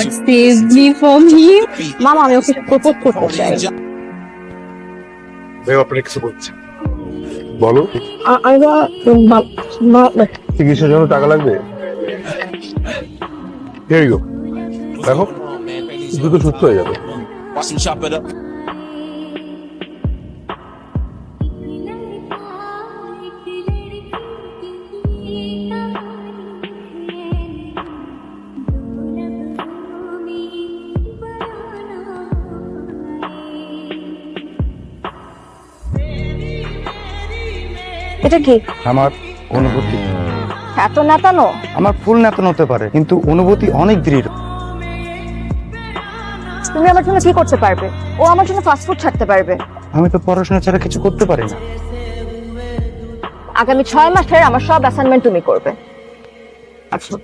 save me from him. মামা আমি ওকে propose করতে চাই। ভাই আপনার কিছু বলছে বলো। আ- আমরা মা- মা- চিকিৎসার জন্য টাকা লাগবে? Here you go. দেখো। দ্রুত সুস্থ হয়ে যাবে। এটা কি? আমার অনুভূতি। এত নেতানো? আমার ফুল নেতন হতে পারে কিন্তু অনুভূতি অনেক দৃঢ়। তুমি আমার জন্য কি করতে পারবে? ও আমার জন্য ফাস্টফুড ছাড়তে পারবে। আমি তো পড়াশোনা ছাড়া কিছু করতে পারি না। আগামী ছয় মাসের আমার সব অ্যাসাইনমেন্ট তুমি করবে। আচ্ছা।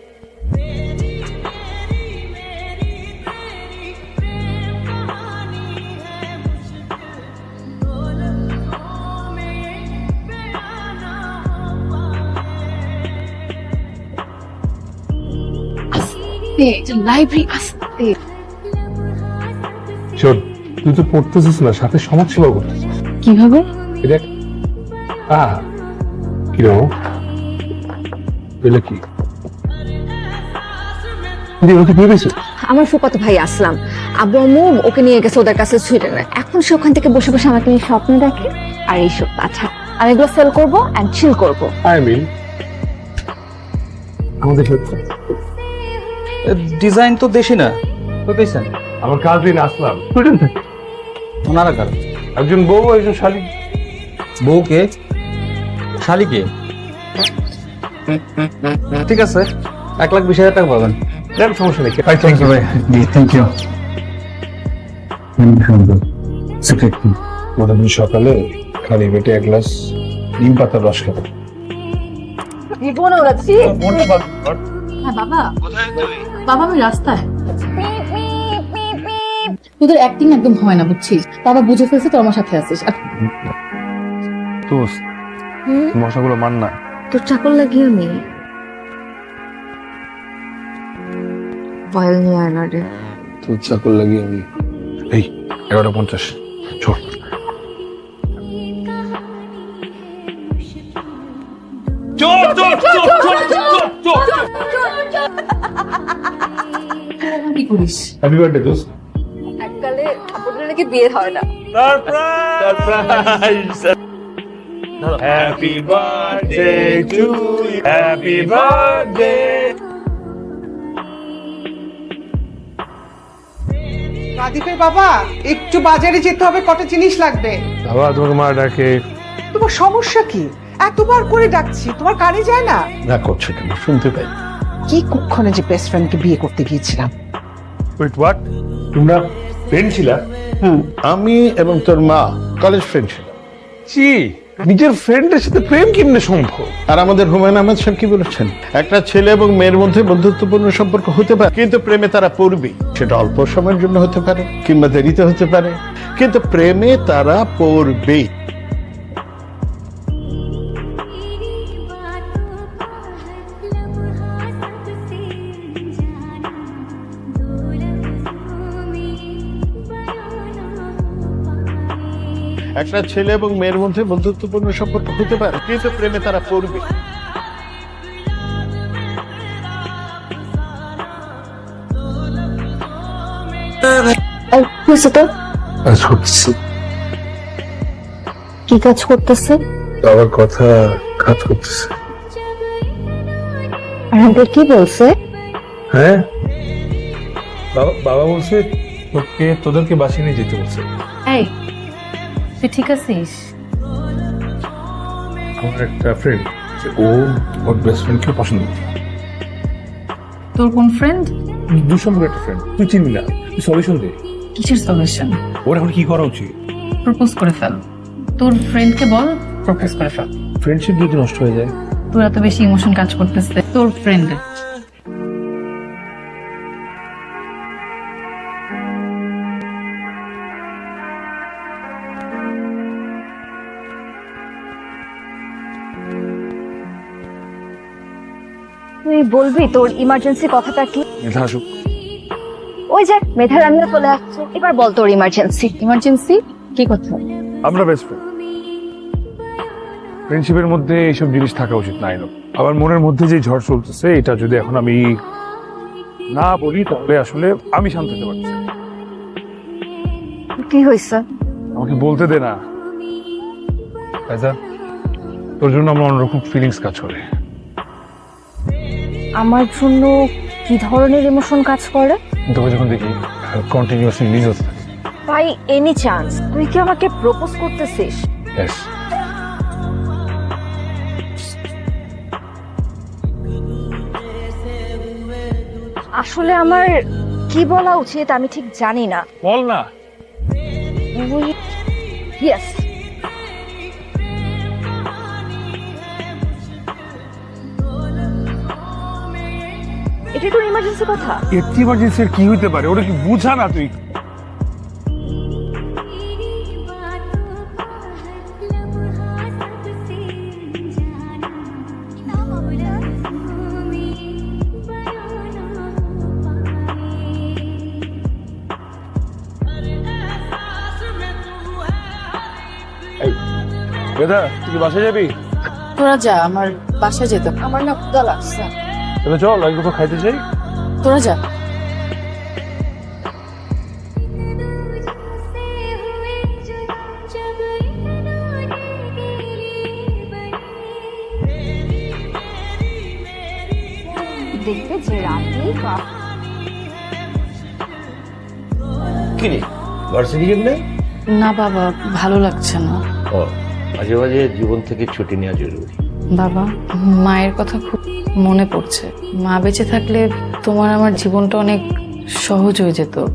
লাইব্রেরি আসতে। শোন তুই তো পড়তেছিস না সাথে সমাজসেবা করতেছিস। কীভাবে? দেখ। আহ কি রকম কি? তুই ওকে আমার ফুপাতো ভাই আসলাম। আব্বু আম্মু ওকে নিয়ে গেছে ওদের কাছে সুইডেনে এখন সে ওখান থেকে বসে বসে আমাকে নিয়ে স্বপ্ন দেখে আর এইসব আচ্ছা আমি এগুলো সেল করব অ্যান্ড চিল করব। আই মিন আমাদের সত্যি ডিজাইন তো দেশি না বুঝেছেন আমার কাজিন আসলাম। থেকে ওনারা কার? একজন বউ একজন শালী। বউকে শালিকে ঠিক আছে এক লাখ বিশ হাজার টাকা পাবেন। দেন সমস্যা নেই থ্যাংক ইউ ভাই। জি থ্যাংক ইউ প্রতিদিন সকালে খালি পেটে এক গ্লাস নিম পাতার রস খাব জীবন ওড়াচ্ছি হ্যাঁ বাবা। বাবা আমি রাস্তায় তোদের অ্যাক্টিং একদম হয় না বুঝছিস বাবা বুঝে ফেলছে তো আমার সাথে আছিস আর দোস্ত মশাগুলো মান না তোর চাকর লাগিয়ে নি বয়েল নিয়ে আয় না রে তোর চাকর লাগিয়ে আমি এই এগারোটা পঞ্চাশ চল কি করিস হ্যাপি বার্থডে দোস্ত। এককালে আপুদের নাকি বিয়ে হয় না। Happy birthday to happy birthday রাদীপের বাবা একটু বাজারে যেতে হবে কটা জিনিস লাগবে। বাবা তোমাকে মা ডাকে। তোমার সমস্যা কি? এতবার করে ডাকছি তোমার কানে যায় না? না করছ কেন? শুনতে পাই। কি কুক্ষণে যে বেস্ট ফ্রেন্ডকে বিয়ে করতে গিয়েছিলাম। ওয়েট হোয়াট তোমরা ফ্রেন্ড ছিলা? আমি এবং তোর মা কলেজ ফ্রেন্ড ছিল জি নিজের ফ্রেন্ডের সাথে প্রেম কেমনে সম্ভব? আর আমাদের হুমায়ুন আহমেদ সাহেব কি বলেছেন? একটা ছেলে এবং মেয়ের মধ্যে বন্ধুত্বপূর্ণ সম্পর্ক হতে পারে কিন্তু প্রেমে তারা পড়বে। সেটা অল্প সময়ের জন্য হতে পারে কিংবা দেরিতে হতে পারে কিন্তু প্রেমে তারা পড়বে একটা ছেলে এবং মেয়ের মধ্যে বন্ধুত্বপূর্ণ সম্পর্ক হতে পারে কিন্তু প্রেমে তারা পড়বে। কি কাজ করতেছে। বাবার কথা কাজ করতেছে। আর আঙ্কেল কি বলছে? হ্যাঁ? বাবা বাবা বলছে তোকে তোদেরকে বাসি নিয়ে যেতে বলছে। এই তুই ঠিক আছিস? আমার একটা ফ্রেন্ড ও ওর বেস্ট ফ্রেন্ডকে পছন্দ করে তোর কোন ফ্রেন্ড দুসম্পর্ক একটা ফ্রেন্ড তুই চিনবি না তুই সলিউশন দে। কিসের সলিউশন ওর এখন কি করা উচিত? প্রপোজ করে ফেল। তোর ফ্রেন্ডকে বল প্রপোজ করে ফেল। ফ্রেন্ডশিপ যদি নষ্ট হয়ে যায়। তোর এত বেশি ইমোশন কাজ করতেছে। তোর ফ্রেন্ড বলবি তোর ইমার্জেন্সি কথাটা কি? মেধা আসুক। ওই যে মেধার আমিও চলে আসছে। এবার বল তোর ইমার্জেন্সি ইমার্জেন্সি কি কথা? আমরা বেস্ট ফ্রেন্ড ফ্রেন্ডশিপের মধ্যে এইসব জিনিস থাকা উচিত নাই আবার মনের মধ্যে যে ঝড় চলতেছে এটা যদি এখন আমি না বলি তাহলে আসলে আমি শান্ত হতে পারছি না। কি হয়েছে? আমাকে বলতে দে না। তোর জন্য আমার অন্যরকম ফিলিংস কাজ করে। আমার জন্য কি ধরনের ইমোশন কাজ করে? তোকে যখন দেখি কন্টিনিউয়াসলি হতে থাকে বাই এনি চান্স তুই কি আমাকে প্রপোজ করতেছিস? Yes. আসলে আমার কি বলা উচিত আমি ঠিক জানি না। বল না। ইয়েস এটা তোর ইমার্জেন্সি কথা? এর ইমার্জেন্সি কি হইতে পারে? ওটা কি বুঝা না তুই? বেদা তুই বাসায় যাবি? তোরা যা আমার বাসায় যেত আমার না ক্ষুধা লাগছে তাহলে চল আগে কোথাও খাইতে চাই তোরা যা। দেখবে কি রে? ভার্সিটি যাবি না না বাবা ভালো লাগছে না। ও মাঝে মাঝে জীবন থেকে ছুটি নেওয়া জরুরি। বাবা মায়ের কথা খুব মনে পড়ছে। মা বেঁচে থাকলে তোমার আমার জীবনটা অনেক সহজ হয়ে যেত।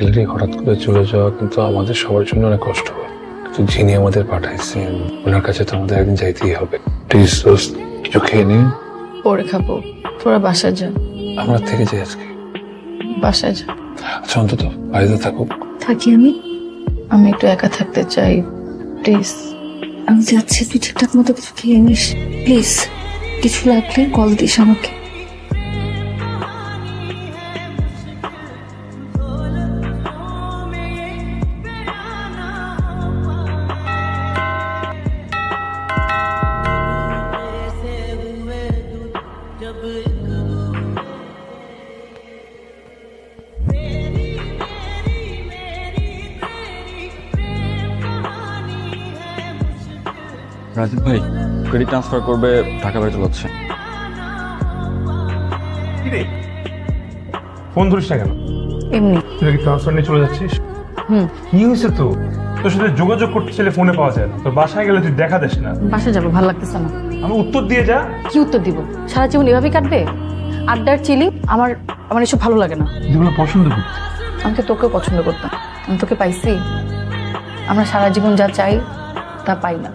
আঙ্কেলেরই হঠাৎ করে চলে যাওয়া কিন্তু আমাদের সবার জন্য অনেক কষ্ট হয়। কিন্তু যিনি আমাদের পাঠাইছেন ওনার কাছে তো আমাদের একদিন যাইতেই হবে। প্লিজ দোস্ত কিছু খেয়ে নিন। পরে খাব। তোরা বাসায় যা। আমরা থেকে যাই আজকে। বাসায় যা। আচ্ছা অন্তত বাড়িতে থাকুক। থাকি আমি। আমি একটু একা থাকতে চাই। প্লিজ আমি যাচ্ছি তুই ঠিকঠাক মতো কিছু খেয়ে নিস। প্লিজ কিছু লাগলে কল দিস আমাকে। রাজীব ভাই ক্রেডিট ট্রান্সফার করবে টাকা বের চলাচ্ছে ফোন ধরিস না কেন? এমনি। তুই কি ট্রান্সফার নিয়ে চলে যাচ্ছিস? হুম। কি হয়েছে তো? তোর সাথে যোগাযোগ করতে চাইলে ফোনে পাওয়া যায় না। তোর বাসায় গেলে তুই দেখা দিস না। বাসায় যাব ভালো লাগতেছে না। আমি উত্তর দিয়ে যা। কি উত্তর দিব? সারা জীবন এভাবেই কাটবে? আড্ডার চিলি আমার আমার এসব ভালো লাগে না। যেগুলো পছন্দ করতে আমি তো তোকেও পছন্দ করতাম। আমি তোকে পাইছি। আমরা সারা জীবন যা চাই তা পাই না।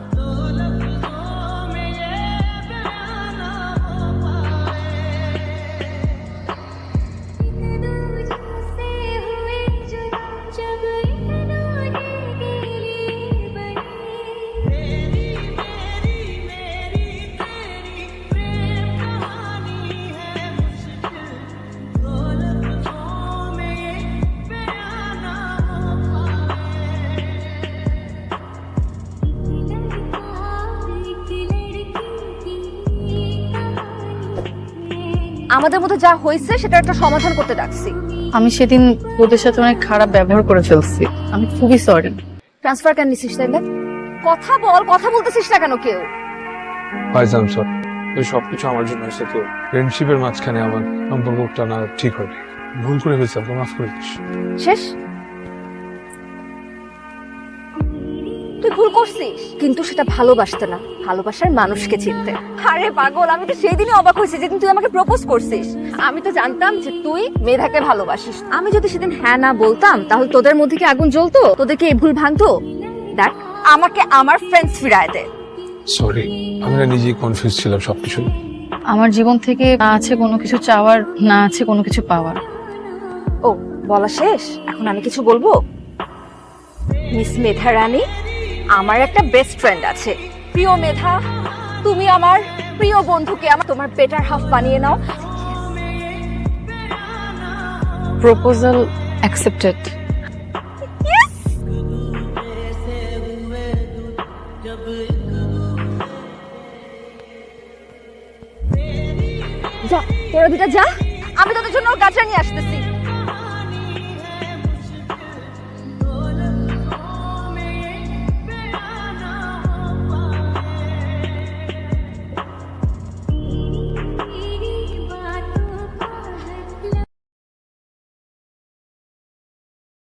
আমাদের মধ্যে যা হয়েছে সেটা একটা সমাধান করতে ডাকছি আমি সেদিন তোদের সাথে অনেক খারাপ ব্যবহার করে ফেলছি। আমি খুবই সরি ট্রান্সফার কেন নিছিস তাইলে? কথা বল কথা বলতেছিস না কেন কেউ? ভাইজান স্যার ওই সবকিছু আমার জন্য হয়েছে তো। ফ্রেন্ডশিপের মাঝখানে আমার সম্পর্কটা না ঠিক হয়নি। ভুল করে হয়েছে আমাকে মাফ করে দিস। শেষ? তুই ভুল করছিস। কিন্তু সেটা ভালোবাসতে না ভালোবাসার মানুষকে চিনতে। আরে পাগল আমি তো সেই দিনই অবাক হয়েছি যেদিন তুই আমাকে প্রপোজ করছিস। আমি তো জানতাম যে তুই মেধাকে ভালোবাসিস। আমি যদি সেদিন হ্যাঁ না বলতাম তাহলে তোদের মধ্যে কি আগুন জ্বলতো? তোদেরকে এই ভুল ভাঙতো? দেখ। আমাকে আমার ফ্রেন্ডস ফিরায় দে। সরি আমি না নিজেই কনফিউজ ছিলাম সবকিছু। আমার জীবন থেকে না আছে কোনো কিছু চাওয়ার না আছে কোনো কিছু পাওয়ার। ও বলা শেষ? এখন আমি কিছু বলব? মিস মেধা রানী আমার একটা বেস্ট ফ্রেন্ড আছে। প্রিয় মেধা তুমি আমার প্রিয় বন্ধুকে আমার তোমার বেটার হাফ বানিয়ে নাও। প্রপোজাল অ্যাকসেপ্টেড যা তোরা দুটা যা। আমি তোদের জন্য গাছটা নিয়ে আসতেছি।